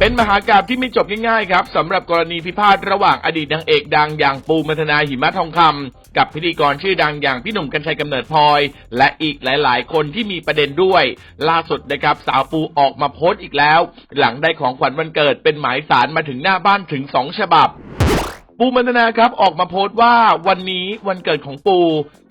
เป็นมหากาบที่ไม่จบง่ายๆครับสำหรับกรณีพิพาทระหว่างอดีตนางเอกดังอย่างปูมัทนาหิมะทองคำกับพิธีกรชื่อดังอย่างพี่หนุ่มกัญชัยกำเนิดพลอย และอีกหลายๆ คนที่มีประเด็นด้วย ล่าสุดนะครับสาวปูออกมาโพสต์อีกแล้ว หลังได้ของขวัญวันเกิดเป็นหมายสารมาถึงหน้าบ้านถึงสองฉบับ ปูมันตนาครับออกมาโพสต์ว่าวันนี้วันเกิดของปู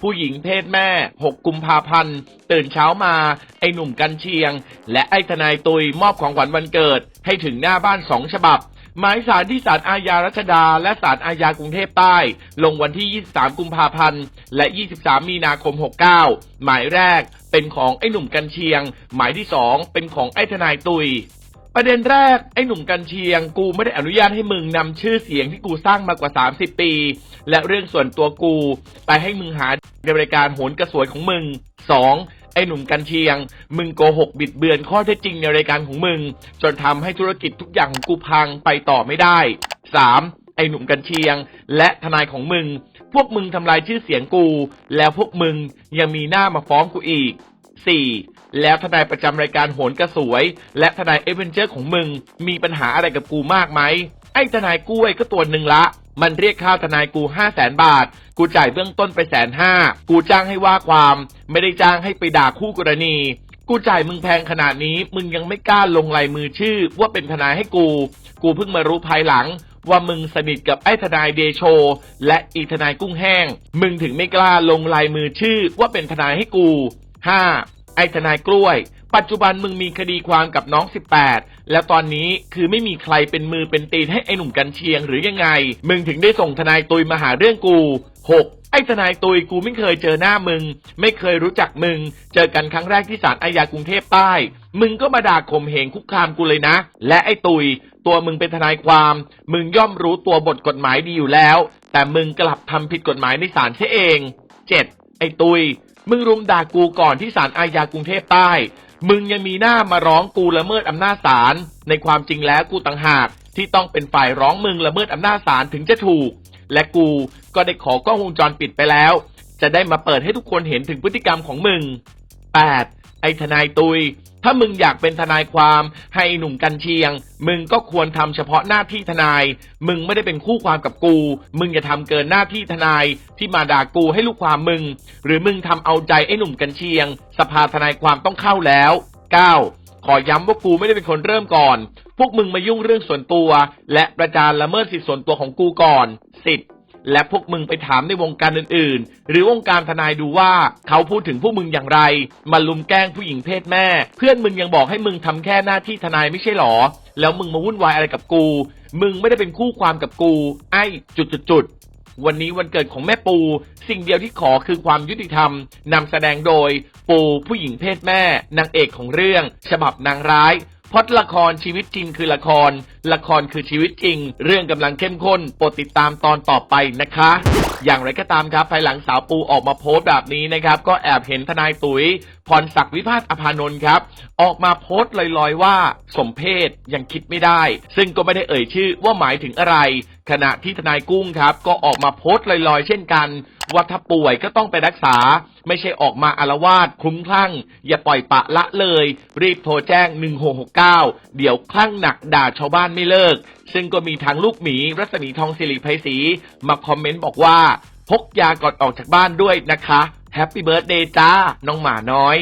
ผู้หญิงเพศแม่ 6 กุมภาพันธ์ตื่นเช้ามา ไอหนุ่มกันเชียง และไอทนายตุยมอบของขวัญวันเกิด ให้ถึงหน้าบ้านสองฉบับ หมายสารที่ศาลอาญารัชดา และศาลอาญากรุงเทพใต้ ลงวันที่ 23 กุมภาพันธ์ และ 23 มีนาคม 69 หมายแรกเป็นของไอ้หนุ่มกันเชียง หมายที่สองเป็นของไอ้ทนายตุย ประเด็นแรกไอ้หนุ่มกันเชียง กูไม่ได้อนุญาตให้มึงนำชื่อเสียงที่กูสร้างมากว่า 30 ปี และเรื่องส่วนตัวกู ไปให้มึงหาในรายการโหนกระสวยของมึง 2. ไอ้หนุ่มกันเชียง มึงโกหกบิดเบือนข้อเท็จจริงในรายการของมึง จนทำให้ธุรกิจทุกอย่างของกูพังไปต่อไม่ได้ 3. ไอ้หนุ่มกันเชียง และทนายของมึง พวกมึงทำลายชื่อเสียงกู แล้วพวกมึงยังมีหน้ามาฟ้องกูอีก 4. แล้วทนายประจำรายการโหนกระสวย และทนายเอเวนเจอร์ของมึง มีปัญหาอะไรกับกูมากไหม ไอ้ทนายกล้วยก็ตัวหนึ่งละ มันเรียกค่าทนายกูห้าแสนบาท กูจ่ายเบื้องต้นไปแสนห้า กูจ้างให้ว่าความ ไม่ได้จ้างให้ไปด่าคู่กรณี กูจ่ายมึงแพงขนาดนี้ มึงยังไม่กล้าลงลายมือชื่อ ว่าเป็นทนายให้กู กูเพิ่งมารู้ภายหลังว่ามึงสนิทกับไอ้ทนายเดโช และอีทนายกุ้งแห้ง มึงถึงไม่กล้าลงลายมือชื่อว่าเป็นทนายให้กู 5. ไอ้ทนายกล้วย ปัจจุบันมึงมีคดีความกับน้อง 18 แล้วตอนนี้คือไม่มีใครเป็นมือเป็นตีนให้ไอ้หนุ่มกันเชียงหรือยังไง มึงถึงได้ส่งทนายตุยมาหาเรื่องกู 6. ไอ้ทนายตุยกูไม่เคยเจอหน้ามึง ไม่เคยรู้จักมึง เจอกันครั้งแรกที่ศาลอาญากรุงเทพใต้ มึงก็มาด่าข่มเหงคุกคามกูเลยนะ และไอ้ตุย ตัวมึงเป็นทนายความ มึงย่อมรู้ตัวบทกฎหมายดีอยู่แล้ว แต่มึงกลับทำผิดกฎหมายในศาลเสียเอง 7. ไอ้ตุย มึงรุมด่ากูก่อนที่ศาลอาญากรุงเทพใต้ มึงยังมีหน้ามาร้องกูละเมิดอำนาจศาล ในความจริงแล้วกูต่างหากที่ต้องเป็นฝ่ายร้องมึงละเมิดอำนาจศาลถึงจะถูก และกูก็ได้ขอกล้องวงจรปิดไปแล้ว จะได้มาเปิดให้ทุกคนเห็นถึงพฤติกรรมของมึง 8. ไอ้ทนายตุย ถ้ามึงอยากเป็นทนายความให้หนุ่มกันเชียง มึงก็ควรทำเฉพาะหน้าที่ทนาย มึงไม่ได้เป็นคู่ความกับกู มึงอย่าทำเกินหน้าที่ทนายที่มาด่ากูให้ลูกความมึง หรือมึงทำเอาใจไอ้หนุ่มกันเชียง สภาทนายความต้องเข้าแล้ว 9. ขอย้ำว่ากูไม่ได้เป็นคนเริ่มก่อน พวกมึงมายุ่งเรื่องส่วนตัว และประจานละเมิดสิทธิส่วนตัวของกูก่อน 10. และพวกมึงไปถามในวงการอื่นๆ หรือวงการทนายดูว่าเขาพูดถึงพวกมึงอย่างไร มาลุมแกล้งผู้หญิงเพศแม่ เพื่อนมึงยังบอกให้มึงทำแค่หน้าที่ทนายไม่ใช่หรอ แล้วมึงมาวุ่นวายอะไรกับกู มึงไม่ได้เป็นคู่ความกับกู ไอ้จุดๆวันนี้วันเกิดของแม่ปู สิ่งเดียวที่ขอคือความยุติธรรมนำแสดงโดย ปูผู้หญิงเพศแม่ นางเอกของเรื่อง ฉบับนางร้าย พอดละครชีวิตจริงคือละคร ละครคือชีวิตจริง เรื่องกำลังเข้มข้นโปรดติดตามตอนต่อไปนะคะ อย่างไรก็ตามครับภายหลังสาวปูออกมาโพสต์แบบนี้นะครับ ก็แอบเห็นทนายตุ๋ย พรศักดิ์วิพาทอภานนท์ครับ ออกมาโพสต์ลอยๆ ว่าสมเพศยังคิดไม่ได้ ซึ่งก็ไม่ได้เอ่ยชื่อว่าหมายถึงอะไร ขณะที่ทนายกุ้งครับ ก็ออกมาโพสต์ลอยๆ เช่นกันว่าถ้าป่วยก็ต้องไปรักษา ไม่ใช่ออกมาอารวาสคลุ้มคลั่ง อย่าปล่อยปะละเลย รีบโทรแจ้ง 1669 เดี๋ยวคลั่งหนักด่าชาวบ้านไม่เลิก ซึ่งก็มีทางลูกหมีรัศมีทองสิริไพศรีมาคอมเมนต์บอกว่าพกยาก่อนออกจากบ้านด้วยนะคะ แฮปปี้เบิร์ดเดย์จ้า น้องหมาน้อย